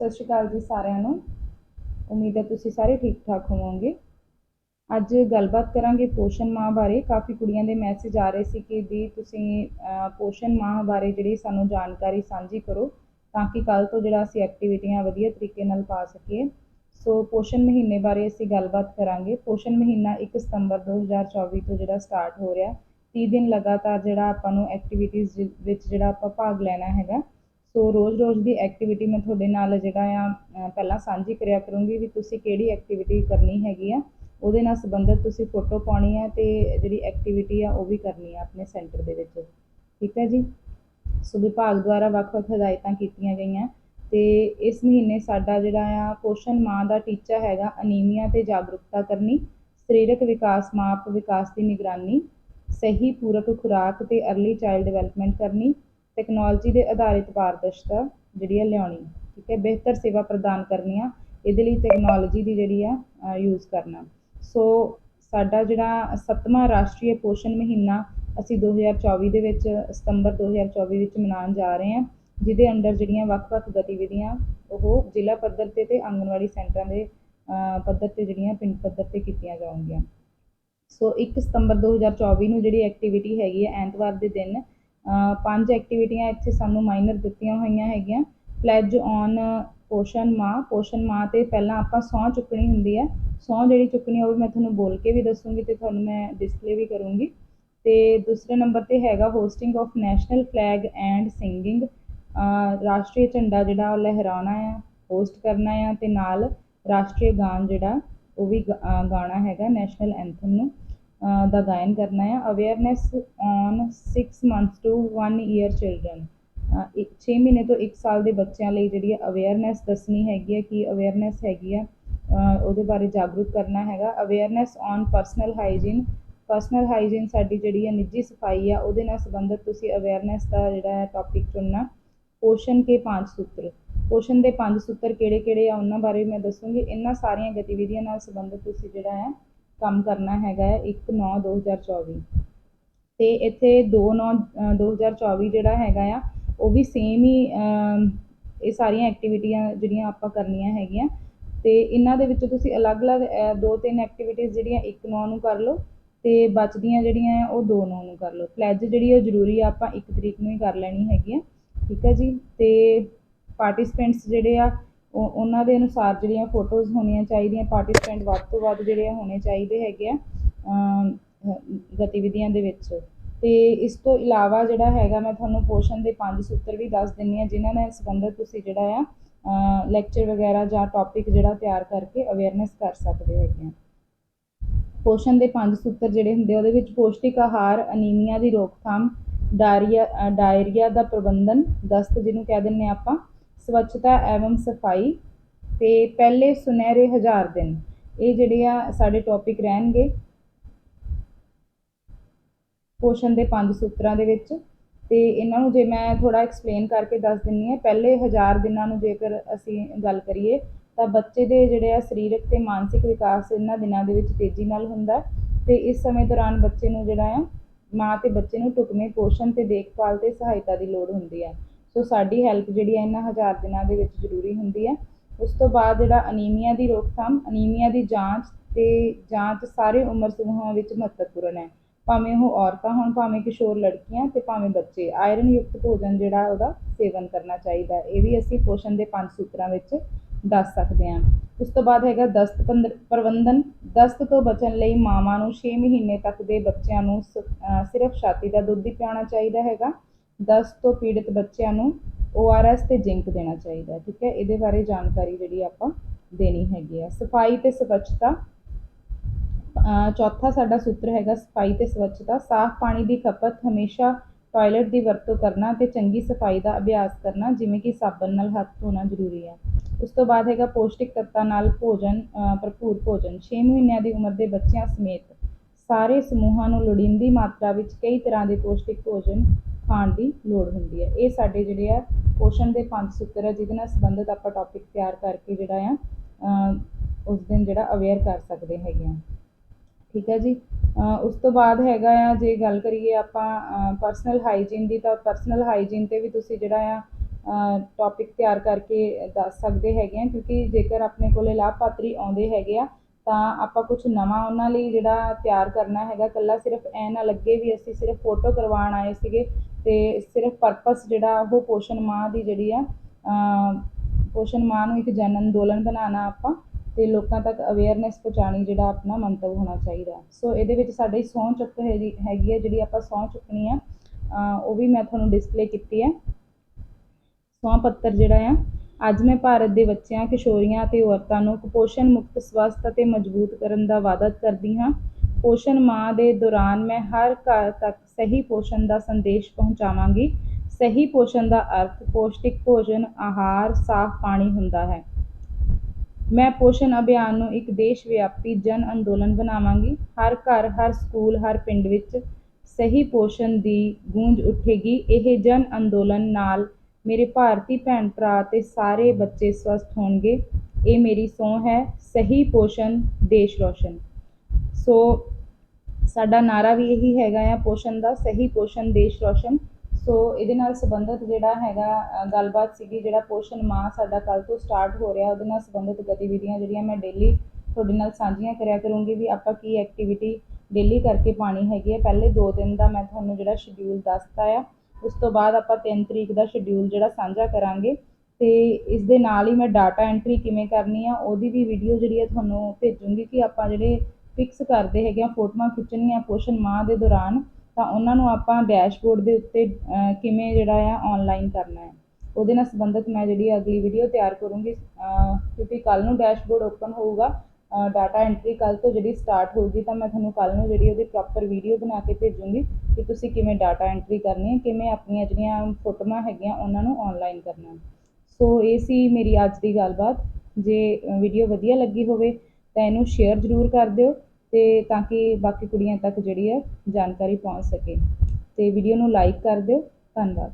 ਸਤਿ ਸ਼੍ਰੀ ਅਕਾਲ ਜੀ ਸਾਰਿਆਂ ਨੂੰ। ਉਮੀਦ ਹੈ ਤੁਸੀਂ ਸਾਰੇ ਠੀਕ ਠਾਕ ਹੋਵੋਗੇ। ਅੱਜ ਗੱਲਬਾਤ ਕਰਾਂਗੇ ਪੋਸ਼ਣ ਮਾਹ ਬਾਰੇ। ਕਾਫੀ ਕੁੜੀਆਂ ਦੇ ਮੈਸੇਜ ਆ ਰਹੇ ਸੀ ਕਿ ਵੀ ਤੁਸੀਂ ਪੋਸ਼ਣ ਮਾਹ ਬਾਰੇ ਜਿਹੜੀ ਸਾਨੂੰ ਜਾਣਕਾਰੀ ਸਾਂਝੀ ਕਰੋ ਤਾਂ ਕਿ ਕੱਲ ਤੋਂ ਜਿਹੜਾ ਅਸੀਂ ਐਕਟੀਵਿਟੀਆਂ ਵਧੀਆ ਤਰੀਕੇ ਨਾਲ ਪਾ ਸਕੀਏ। ਸੋ ਪੋਸ਼ਣ ਮਹੀਨੇ ਬਾਰੇ ਅਸੀਂ ਗੱਲਬਾਤ ਕਰਾਂਗੇ। ਪੋਸ਼ਣ ਮਹੀਨਾ 1 ਸਤੰਬਰ 2024 ਤੋਂ ਜਿਹੜਾ ਸਟਾਰਟ ਹੋ ਰਿਹਾ। 30 ਦਿਨ ਲਗਾਤਾਰ ਜਿਹੜਾ ਆਪਾਂ ਨੂੰ ਐਕਟੀਵਿਟੀਜ਼ ਵਿੱਚ ਜਿਹੜਾ ਆਪਾਂ ਭਾਗ ਲੈਣਾ ਹੈਗਾ। ਸੋ ਰੋਜ਼-ਰੋਜ਼ ਦੀ ਐਕਟੀਵਿਟੀ ਮੈਂ ਤੁਹਾਡੇ ਨਾਲ ਜਿਹੜਾ ਆ ਪਹਿਲਾਂ ਸਾਂਝੀ ਕਰਿਆ ਕਰੂੰਗੀ ਵੀ ਤੁਸੀਂ ਕਿਹੜੀ ਐਕਟੀਵਿਟੀ ਕਰਨੀ ਹੈਗੀ ਆ। ਉਹਦੇ ਨਾਲ ਸੰਬੰਧਿਤ ਤੁਸੀਂ ਫੋਟੋ ਪਾਉਣੀ ਹੈ ਤੇ ਜਿਹੜੀ ਐਕਟੀਵਿਟੀ ਆ ਉਹ ਵੀ ਕਰਨੀ ਆ ਆਪਣੇ ਸੈਂਟਰ ਦੇ ਵਿੱਚ। ਠੀਕ ਹੈ ਜੀ? ਸੋ ਵਿਭਾਗ ਦੁਆਰਾ ਵੱਖ-ਵੱਖ ਹਦਾਇਤਾਂ ਕੀਤੀਆਂ ਗਈਆਂ ਤੇ ਇਸ ਮਹੀਨੇ ਸਾਡਾ ਜਿਹੜਾ ਆ ਪੋਸ਼ਣ ਮਾਂ ਦਾ ਟੀਚਾ ਹੈਗਾ ਅਨੀਮੀਆ ਤੇ ਜਾਗਰੂਕਤਾ ਕਰਨੀ, ਸਰੀਰਕ ਵਿਕਾਸ ਮਾਪ ਵਿਕਾਸ ਦੀ ਨਿਗਰਾਨੀ, ਸਹੀ ਪੂਰਕ ਖੁਰਾਕ ਤੇ ਅਰਲੀ ਚਾਈਲਡ ਡਿਵੈਲਪਮੈਂਟ ਕਰਨੀ ਟੈਕਨੋਲੋਜੀ ਦੇ ਆਧਾਰਿਤ ਪਾਰਦਰਸ਼ਤਾ ਜਿਹੜੀ ਆ ਲਿਆਉਣੀ, ਠੀਕ ਹੈ, ਬਿਹਤਰ ਸੇਵਾ ਪ੍ਰਦਾਨ ਕਰਨੀਆਂ ਇਹਦੇ ਲਈ ਟੈਕਨੋਲੋਜੀ ਦੀ ਜਿਹੜੀ ਆ ਯੂਜ਼ ਕਰਨਾ। ਸੋ ਸਾਡਾ ਜਿਹੜਾ ਸੱਤਵਾਂ ਰਾਸ਼ਟਰੀ ਪੋਸ਼ਣ ਮਹੀਨਾ ਅਸੀਂ 2024 ਦੇ ਵਿੱਚ, ਸਤੰਬਰ 2024 ਵਿੱਚ ਮਨਾਉਣ ਜਾ ਰਹੇ ਹਾਂ, ਜਿਹਦੇ ਅੰਡਰ ਜਿਹੜੀਆਂ ਵੱਖ-ਵੱਖ ਗਤੀਵਿਧੀਆਂ, ਉਹ ਜ਼ਿਲ੍ਹਾ ਪੱਧਰ ਤੇ ਤੇ ਆਂਗਨਵਾੜੀ ਸੈਂਟਰਾਂ ਦੇ ਪੱਧਰ ਤੇ ਜਿਹੜੀਆਂ ਪਿੰਡ ਪੱਧਰ ਤੇ ਕੀਤੀਆਂ ਜਾਣਗੀਆਂ। ਸੋ 1 ਸਤੰਬਰ 2024 ਨੂੰ ਜਿਹੜੀ ਐਕਟੀਵਿਟੀ ਹੈਗੀ ਹੈ, ਐਤਵਾਰ ਦੇ ਦਿਨ ਪੰਜ ਐਕਟੀਵਿਟੀਆਂ ਇੱਥੇ ਸਾਨੂੰ ਮਾਈਨਰ ਦਿੱਤੀਆਂ ਹੋਈਆਂ ਹੈਗੀਆਂ। ਪਲੈਜ ਔਨ ਪੋਸ਼ਣ ਮਾਂ ਪੋਸ਼ਣ ਮਾਂ ਤੇ ਪਹਿਲਾਂ ਆਪਾਂ ਸਹੁੰ ਚੁੱਕਣੀ ਹੁੰਦੀ ਹੈ। ਸਹੁੰ ਜਿਹੜੀ ਚੁੱਕਣੀ ਉਹ ਵੀ ਮੈਂ ਤੁਹਾਨੂੰ ਬੋਲ ਕੇ ਵੀ ਦੱਸੂੰਗੀ ਅਤੇ ਤੁਹਾਨੂੰ ਮੈਂ ਡਿਸਪਲੇ ਵੀ ਕਰੂੰਗੀ। ਅਤੇ ਦੂਸਰੇ ਨੰਬਰ ਤੇ ਹੈਗਾ hosting of national flag and singing ਰਾਸ਼ਟਰੀ ਝੰਡਾ ਜਿਹੜਾ ਉਹ ਲਹਿਰਾਉਣਾ ਆ ਹੋਸਟ ਕਰਨਾ ਆ ਅਤੇ ਨਾਲ ਰਾਸ਼ਟਰੀ ਗਾਨ ਜਿਹੜਾ ਉਹ ਵੀ ਗਾਉਣਾ ਹੈਗਾ ਨੈਸ਼ਨਲ ਐਂਥਮ ਨੂੰ। ਦਾ ਗਾਇਨ ਕਰਨਾ ਹੈ। Awareness on 6 months to 1 year children 6 ਮਹੀਨੇ ਤੋਂ 1 ਸਾਲ ਦੇ ਬੱਚਿਆਂ ਲਈ ਜਿਹੜੀ ਅਵੇਅਰਨੈਸ ਦੱਸਣੀ ਹੈਗੀ ਹੈ ਕਿ ਅਵੇਅਰਨੈਸ ਹੈਗੀ ਆ ਉਹਦੇ ਬਾਰੇ ਜਾਗਰੂਕ ਕਰਨਾ ਹੈਗਾ। Awareness on personal hygiene personal hygiene ਸਾਡੀ ਜਿਹੜੀ ਹੈ ਨਿੱਜੀ ਸਫ਼ਾਈ ਆ, ਉਹਦੇ ਨਾਲ ਸੰਬੰਧਿਤ ਤੁਸੀਂ ਅਵੇਅਰਨੈਸ ਦਾ ਜਿਹੜਾ ਹੈ ਟੌਪਿਕ ਚੁਣਨਾ। ਪੋਸ਼ਣ ਕੇ ਪੰਜ ਸੂਤਰ। ਪੋਸ਼ਣ ਦੇ ਪੰਜ ਸੂਤਰ ਕਿਹੜੇ ਕਿਹੜੇ ਆ, ਉਹਨਾਂ ਬਾਰੇ ਮੈਂ ਦੱਸੂੰਗੀ। ਇਹਨਾਂ ਸਾਰੀਆਂ ਗਤੀਵਿਧੀਆਂ ਨਾਲ ਸੰਬੰਧਿਤ ਤੁਸੀਂ ਜਿਹੜਾ ਹੈ ਕੰਮ ਕਰਨਾ ਹੈਗਾ ਹੈ 1 9 2024 ਤੇ ਇੱਥੇ 2 9 2024 ਜਿਹੜਾ ਹੈਗਾ ਆ, ਉਹ ਵੀ ਸੇਮ ਹੀ ਇਹ ਸਾਰੀਆਂ ਐਕਟੀਵਿਟੀਆਂ ਜਿਹੜੀਆਂ ਆਪਾਂ ਕਰਨੀਆਂ ਹੈਗੀਆਂ। ਅਤੇ ਇਹਨਾਂ ਦੇ ਵਿੱਚੋਂ ਤੁਸੀਂ ਅਲੱਗ-ਅਲੱਗ ਦੋ ਤਿੰਨ ਐਕਟੀਵਿਟੀਜ਼ ਜਿਹੜੀਆਂ 1 9 ਨੂੰ ਕਰ ਲਓ ਅਤੇ ਬਚਦੀਆਂ ਜਿਹੜੀਆਂ ਆ, ਉਹ 2 9 ਨੂੰ ਕਰ ਲਓ। ਪਲੈਜ ਜਿਹੜੀ ਉਹ ਜ਼ਰੂਰੀ ਆ, ਆਪਾਂ ਇੱਕ ਤਰੀਕ ਨੂੰ ਹੀ ਕਰ ਲੈਣੀ ਹੈਗੀ ਆ। ਠੀਕ ਹੈ ਜੀ? ਅਤੇ ਪਾਰਟੀਸਪੈਂਟਸ ਜਿਹੜੇ ਆ ਉਹ ਉਹਨਾਂ ਦੇ ਅਨੁਸਾਰ ਜਿਹੜੀਆਂ ਫੋਟੋਜ਼ ਹੋਣੀਆਂ ਚਾਹੀਦੀਆਂ ਪਾਰਟੀਸਪੈਂਟ ਵੱਧ ਤੋਂ ਵੱਧ ਜਿਹੜੇ ਆ ਹੋਣੇ ਚਾਹੀਦੇ ਹੈਗੇ ਆ ਗਤੀਵਿਧੀਆਂ ਦੇ ਵਿੱਚ। ਅਤੇ ਇਸ ਤੋਂ ਇਲਾਵਾ ਜਿਹੜਾ ਹੈਗਾ ਮੈਂ ਤੁਹਾਨੂੰ ਪੋਸ਼ਣ ਦੇ ਪੰਜ ਸੂਤਰ ਵੀ ਦੱਸ ਦਿੰਨੀ ਆ ਜਿਨ੍ਹਾਂ ਨਾਲ ਸੰਬੰਧਿਤ ਤੁਸੀਂ ਜਿਹੜਾ ਆ ਲੈਕਚਰ ਵਗੈਰਾ ਜਾਂ ਟੌਪਿਕ ਜਿਹੜਾ ਤਿਆਰ ਕਰਕੇ ਅਵੇਅਰਨੈਸ ਕਰ ਸਕਦੇ ਹੈਗੇ ਆ। ਪੋਸ਼ਣ ਦੇ ਪੰਜ ਸੂਤਰ ਜਿਹੜੇ ਹੁੰਦੇ ਆ, ਉਹਦੇ ਵਿੱਚ ਪੌਸ਼ਟਿਕ ਆਹਾਰ ਅਨੀਮੀਆ ਦੀ ਰੋਕਥਾਮ ਡਾਇਰੀਆ ਡਾਇਰੀਆ ਦਾ ਪ੍ਰਬੰਧਨ ਦਸਤ ਜਿਹਨੂੰ ਕਹਿ ਦਿੰਨੇ ਆ ਆਪਾਂ ਸਵੱਛਤਾ ਐਵਮ ਸਫ਼ਾਈ ਤੇ ਪਹਿਲੇ ਸੁਨਹਿਰੇ ਹਜ਼ਾਰ ਦਿਨ। ਇਹ ਜਿਹੜੇ ਆ, ਸਾਡੇ ਟੌਪਿਕ ਰਹਿਣਗੇ। ਪੋਸ਼ਣ ਦੇ ਪੰਜ ਸੂਤਰਾਂ ਦੇ ਵਿੱਚ। ਤੇ ਇਹਨਾਂ ਨੂੰ ਜੇ ਮੈਂ ਥੋੜਾ ਐਕਸਪਲੇਨ ਕਰਕੇ ਦੱਸ ਦਿੰਨੀ ਆ ਪਹਿਲੇ ਹਜ਼ਾਰ ਦਿਨਾਂ ਨੂੰ ਜੇਕਰ ਅਸੀਂ ਗੱਲ ਕਰੀਏ, ਤਾਂ ਬੱਚੇ ਦੇ ਜਿਹੜੇ ਆ ਸਰੀਰਕ ਤੇ ਮਾਨਸਿਕ ਵਿਕਾਸ ਇਹਨਾਂ ਦਿਨਾਂ ਦੇ ਵਿੱਚ ਤੇਜ਼ੀ ਨਾਲ ਹੁੰਦਾ ਹੈ। ਤੇ ਇਸ ਸਮੇਂ ਦੌਰਾਨ ਬੱਚੇ ਨੂੰ ਜਿਹੜਾ ਆ, ਮਾਂ ਤੇ ਬੱਚੇ ਨੂੰ ਢੁਕਵੇਂ ਪੋਸ਼ਣ ਤੇ ਦੇਖਭਾਲ ਤੇ ਸਹਾਇਤਾ ਦੀ ਲੋੜ ਹੁੰਦੀ ਹੈ। ਸੋ ਸਾਡੀ ਹੈਲਪ ਜਿਹੜੀ ਹੈ ਇਹਨਾਂ ਹਜ਼ਾਰ ਦਿਨਾਂ ਦੇ ਵਿੱਚ ਜ਼ਰੂਰੀ ਹੁੰਦੀ ਹੈ ਉਸ ਤੋਂ ਬਾਅਦ ਜਿਹੜਾ ਅਨੀਮੀਆ ਦੀ ਰੋਕਥਾਮ, ਅਨੀਮੀਆ ਦੀ ਜਾਂਚ ਤੇ ਜਾਂਚ ਸਾਰੇ ਉਮਰ ਸਮੂਹਾਂ ਵਿੱਚ ਮਹੱਤਵਪੂਰਨ ਹੈ। ਭਾਵੇਂ ਉਹ ਔਰਤਾਂ ਹੋਣ, ਭਾਵੇਂ ਕਿਸ਼ੋਰ ਲੜਕੀਆਂ ਤੇ ਭਾਵੇਂ ਬੱਚੇ ਆਇਰਨ ਯੁਕਤ ਭੋਜਨ ਜਿਹੜਾ ਉਹਦਾ ਸੇਵਨ ਕਰਨਾ ਚਾਹੀਦਾ ਇਹ ਵੀ ਅਸੀਂ ਪੋਸ਼ਣ ਦੇ ਪੰਜ ਸੂਤਰਾਂ ਵਿੱਚ ਦੱਸ ਸਕਦੇ ਹਾਂ। ਉਸ ਤੋਂ ਬਾਅਦ ਹੈਗਾ ਦਸਤ ਪੰਦ- ਪ੍ਰਬੰਧਨ। ਦਸਤ ਤੋਂ ਬਚਣ ਲਈ ਮਾਵਾਂ ਨੂੰ 6 ਮਹੀਨੇ ਤੱਕ ਦੇ ਬੱਚਿਆਂ ਨੂੰ ਸ- ਸਿਰਫ ਛਾਤੀ ਦਾ ਦੁੱਧ ਹੀ ਪਿਆਉਣਾ ਚਾਹੀਦਾ ਹੈਗਾ। ਦਸਤ ਤੋਂ ਪੀੜਿਤ ਬੱਚਿਆਂ ਨੂੰ ORS ਤੇ ਜ਼ਿੰਕ ਦੇਣਾ ਚਾਹੀਦਾ ਠੀਕ ਹੈ? ਇਹਦੇ ਬਾਰੇ ਜਾਣਕਾਰੀ ਜਿਹੜੀ ਆਪਾਂ ਦੇਣੀ ਹੈਗੀ ਆ। ਸਫ਼ਾਈ ਤੇ ਸਵੱਛਤਾ ਚੌਥਾ ਸਾਡਾ ਸੂਤਰ ਹੈਗਾ ਸਫ਼ਾਈ ਤੇ ਸਵੱਛਤਾ। ਸਾਫ਼ ਪਾਣੀ ਦੀ ਖਪਤ, ਹਮੇਸ਼ਾ ਟਾਇਲਟ ਦੀ ਵਰਤੋਂ ਕਰਨਾ ਤੇ ਚੰਗੀ ਸਫ਼ਾਈ ਦਾ ਅਭਿਆਸ ਕਰਨਾ, ਜਿਵੇਂ ਕਿ ਸਾਬਣ ਨਾਲ ਹੱਥ ਧੋਣਾ ਜ਼ਰੂਰੀ ਹੈ। ਉਸ ਤੋਂ ਬਾਅਦ ਹੈਗਾ ਪੌਸ਼ਟਿਕ ਤੱਤਾਂ ਨਾਲ ਭੋਜਨ, ਅਹ ਭਰਪੂਰ ਭੋਜਨ। 6 ਮਹੀਨਿਆਂ ਦੀ ਉਮਰ ਦੇ ਬੱਚਿਆਂ ਸਮੇਤ ਸਾਰੇ ਸਮੂਹਾਂ ਨੂੰ ਲੋੜੀਂਦੀ ਮਾਤਰਾ ਵਿੱਚ ਕਈ ਤਰ੍ਹਾਂ ਦੇ ਪੌਸ਼ਟਿਕ ਭੋਜਨ ਪਾਉਣ ਦੀ ਲੋੜ ਹੁੰਦੀ ਹੈ। ਇਹ ਸਾਡੇ ਜਿਹੜੇ ਆ ਪੋਸ਼ਣ ਦੇ ਪੰਜ ਸੂਤਰ ਆ, ਜਿਹਦੇ ਨਾਲ ਸੰਬੰਧਿਤ ਆਪਾਂ ਟੌਪਿਕ ਤਿਆਰ ਕਰਕੇ ਜਿਹੜਾ ਆ ਉਸ ਦਿਨ ਜਿਹੜਾ ਅਵੇਅਰ ਕਰ ਸਕਦੇ ਹੈਗੇ ਆ। ਠੀਕ ਹੈ ਜੀ? ਉਸ ਤੋਂ ਬਾਅਦ ਹੈਗਾ ਆ, ਜੇ ਗੱਲ ਕਰੀਏ ਆਪਾਂ ਪਰਸਨਲ ਹਾਈਜੀਨ ਦੀ, ਤਾਂ ਪਰਸਨਲ ਹਾਈਜੀਨ ਤੇ ਵੀ ਤੁਸੀਂ ਜਿਹੜਾ ਆ ਟੌਪਿਕ ਤਿਆਰ ਕਰਕੇ ਦੱਸ ਸਕਦੇ ਹੈਗੇ ਆ, ਕਿਉਂਕਿ ਜੇਕਰ ਆਪਣੇ ਕੋਲੇ ਲਾਭਪਾਤਰੀ ਆਉਂਦੇ ਹੈਗੇ ਆ, ਤਾਂ ਆਪਾਂ ਕੁਝ ਨਵਾਂ ਉਹਨਾਂ ਲਈ ਜਿਹੜਾ ਤਿਆਰ ਕਰਨਾ ਹੈਗਾ, ਕੱਲਾ ਸਿਰਫ ਐ ਨਾ ਲੱਗੇ ਵੀ ਅਸੀਂ ਸਿਰਫ ਫੋਟੋ ਕਰਵਾਉਣ ਆਏ ਸੀਗੇ ਤੇ ਸਿਰਫ ਪਰਪਸ ਜਿਹੜਾ ਉਹ ਪੋਸ਼ਣ ਮਾਹ ਦੀ ਜਿਹੜੀ ਆ ਪੋਸ਼ਣ ਮਾਹ ਨੂੰ ਇੱਕ ਜਨ ਅੰਦੋਲਨ ਬਣਾਉਣਾ ਆਪਾਂ ਤੇ ਲੋਕਾਂ ਤੱਕ ਅਵੇਅਰਨੈਸ ਪਹੁੰਚਾਉਣੀ ਜਿਹੜਾ ਆਪਣਾ ਮੰਤਵ ਹੋਣਾ ਚਾਹੀਦਾ। ਸੋ ਇਹਦੇ ਵਿੱਚ ਸਾਡੀ ਸਹੁੰ ਚੁੱਕ ਹੈਗੀ ਹੈਗੀ ਹੈ ਜਿਹੜੀ ਆਪਾਂ ਸਹੁੰ ਚੁੱਕਣੀ ਆ ਉਹ ਵੀ ਮੈਂ ਤੁਹਾਨੂੰ ਡਿਸਪਲੇ ਕੀਤੀ ਹੈ ਸਹੁੰ ਪੱਤਰ ਜਿਹੜਾ ਆ, ਅੱਜ ਮੈਂ ਭਾਰਤ ਦੇ ਬੱਚਿਆਂ, ਕਿਸ਼ੋਰੀਆਂ ਅਤੇ ਔਰਤਾਂ ਨੂੰ ਕੁਪੋਸ਼ਣ ਮੁਕਤ, ਸਵਸਥ ਅਤੇ ਮਜ਼ਬੂਤ ਕਰਨ ਦਾ ਵਾਅਦਾ ਕਰਦੀ ਹਾਂ। ਪੋਸ਼ਣ ਮਾਹ ਦੇ ਦੌਰਾਨ ਮੈਂ ਹਰ ਘਰ ਤੱਕ ਸਹੀ ਪੋਸ਼ਣ ਦਾ ਸੰਦੇਸ਼ ਪਹੁੰਚਾਵਾਂਗੀ। ਸਹੀ ਪੋਸ਼ਣ ਦਾ ਅਰਥ ਪੌਸ਼ਟਿਕ ਭੋਜਨ, ਆਹਾਰ, ਸਾਫ਼ ਪਾਣੀ ਹੁੰਦਾ ਹੈ। ਮੈਂ ਪੋਸ਼ਣ ਅਭਿਆਨ ਨੂੰ ਇੱਕ ਦੇਸ਼ ਵਿਆਪੀ ਜਨ ਅੰਦੋਲਨ ਬਣਾਵਾਂਗੀ। ਹਰ ਘਰ, ਹਰ ਸਕੂਲ, ਹਰ ਪਿੰਡ ਵਿੱਚ ਸਹੀ ਪੋਸ਼ਣ ਦੀ ਗੂੰਜ ਉੱਠੇਗੀ। ਇਹ ਜਨ ਅੰਦੋਲਨ ਨਾਲ ਮੇਰੇ ਭਾਰਤੀ ਭੈਣ ਭਰਾ ਅਤੇ ਸਾਰੇ ਬੱਚੇ ਸਵਸਥ ਹੋਣਗੇ। ਇਹ ਮੇਰੀ ਸਹੁੰ ਹੈ। ਸਹੀ ਪੋਸ਼ਣ, ਦੇਸ਼ ਰੋਸ਼ਨ। ਸੋ ਸਾਡਾ ਨਾਰਾ ਵੀ ਇਹੀ ਹੈਗਾ ਆ, ਪੋਸ਼ਣ ਦਾ, ਸਹੀ ਪੋਸ਼ਣ, ਦੇਸ਼ ਰੋਸ਼ਨ। ਸੋ ਇਹਦੇ ਨਾਲ ਸੰਬੰਧਿਤ ਜਿਹੜਾ ਹੈਗਾ ਗੱਲਬਾਤ ਸੀਗੀ, ਜਿਹੜਾ ਪੋਸ਼ਣ ਮਾਹ ਸਾਡਾ ਕੱਲ ਤੋਂ ਸਟਾਰਟ ਹੋ ਰਿਹਾ, ਉਹਦੇ ਨਾਲ ਸੰਬੰਧਿਤ ਗਤੀਵਿਧੀਆਂ ਜਿਹੜੀਆਂ ਮੈਂ ਡੇਲੀ ਤੁਹਾਡੇ ਨਾਲ ਸਾਂਝੀਆਂ ਕਰਿਆ ਕਰੂੰਗੀ ਵੀ ਆਪਾਂ ਕੀ ਐਕਟੀਵਿਟੀ ਡੇਲੀ ਕਰਕੇ ਪਾਣੀ ਹੈਗੀ ਹੈ। ਪਹਿਲੇ 2 ਦਿਨ ਦਾ ਮੈਂ ਤੁਹਾਨੂੰ ਜਿਹੜਾ ਸ਼ਡਿਊਲ ਦੱਸਤਾ ਆ, ਉਸ ਤੋਂ ਬਾਅਦ ਆਪਾਂ 3 ਤਰੀਕ ਦਾ ਸ਼ਡਿਊਲ ਜਿਹੜਾ ਸਾਂਝਾ ਕਰਾਂਗੇ। ਤੇ ਇਸ ਦੇ ਨਾਲ ਹੀ ਮੈਂ ਡਾਟਾ ਐਂਟਰੀ ਕਿਵੇਂ ਕਰਨੀ ਆ, ਉਹਦੀ ਵੀ ਵੀਡੀਓ ਜਿਹੜੀ ਹੈ ਤੁਹਾਨੂੰ ਭੇਜੂੰਗੀ ਕਿ ਆਪਾਂ ਜਿਹੜੇ ਫਿਕਸ ਕਰਦੇ ਹੈਗੇ ਆ, ਫੋਟੋਆਂ ਖਿੱਚਣੀਆਂ ਪੋਸ਼ਣ ਮਾਹ ਦੇ ਦੌਰਾਨ, ਤਾਂ ਉਹਨਾਂ ਨੂੰ ਆਪਾਂ ਡੈਸ਼ਬੋਰਡ ਦੇ ਉੱਤੇ ਕਿਵੇਂ ਜਿਹੜਾ ਆ ਔਨਲਾਈਨ ਕਰਨਾ ਹੈ। ਉਹਦੇ ਨਾਲ ਸੰਬੰਧਿਤ ਮੈਂ ਜਿਹੜੀ ਅਗਲੀ ਵੀਡੀਓ ਤਿਆਰ ਕਰੂੰਗੀ। ਕਿਉਂਕਿ ਕੱਲ ਨੂੰ ਡੈਸ਼ਬੋਰਡ ਓਪਨ ਹੋਊਗਾ ਡਾਟਾ ਐਂਟਰੀ ਕੱਲ ਤੋਂ ਜਿਹੜੀ ਸਟਾਰਟ ਹੋਊਗੀ, ਤਾਂ ਮੈਂ ਤੁਹਾਨੂੰ ਕੱਲ ਨੂੰ ਜਿਹੜੀ ਉਹਦੀ ਪ੍ਰੋਪਰ ਵੀਡੀਓ ਬਣਾ ਕੇ ਭੇਜੂੰਗੀ ਕਿ ਤੁਸੀਂ ਕਿਵੇਂ ਡਾਟਾ ਐਂਟਰੀ ਕਰਨੀ ਹੈ, ਕਿਵੇਂ ਆਪਣੀਆਂ ਜਿਹੜੀਆਂ ਫੋਟੋਆਂ ਹੈਗੀਆਂ, ਉਹਨਾਂ ਨੂੰ ਆਨਲਾਈਨ ਕਰਨਾ ਸੋ ਇਹ ਸੀ ਮੇਰੀ ਅੱਜ ਦੀ ਗੱਲਬਾਤ। ਜੇ ਵੀਡੀਓ ਵਧੀਆ ਲੱਗੀ ਹੋਵੇ ਤਾਂ ਇਹਨੂੰ ਸ਼ੇਅਰ ਜ਼ਰੂਰ ਕਰ ਦਿਓ ਅਤੇ ਤਾਂ ਕਿ ਬਾਕੀ ਕੁੜੀਆਂ ਤੱਕ ਜਿਹੜੀ ਹੈ ਜਾਣਕਾਰੀ ਪਹੁੰਚ ਸਕੇ। ਅਤੇ ਵੀਡੀਓ ਨੂੰ ਲਾਈਕ ਕਰ ਦਿਓ। ਧੰਨਵਾਦ।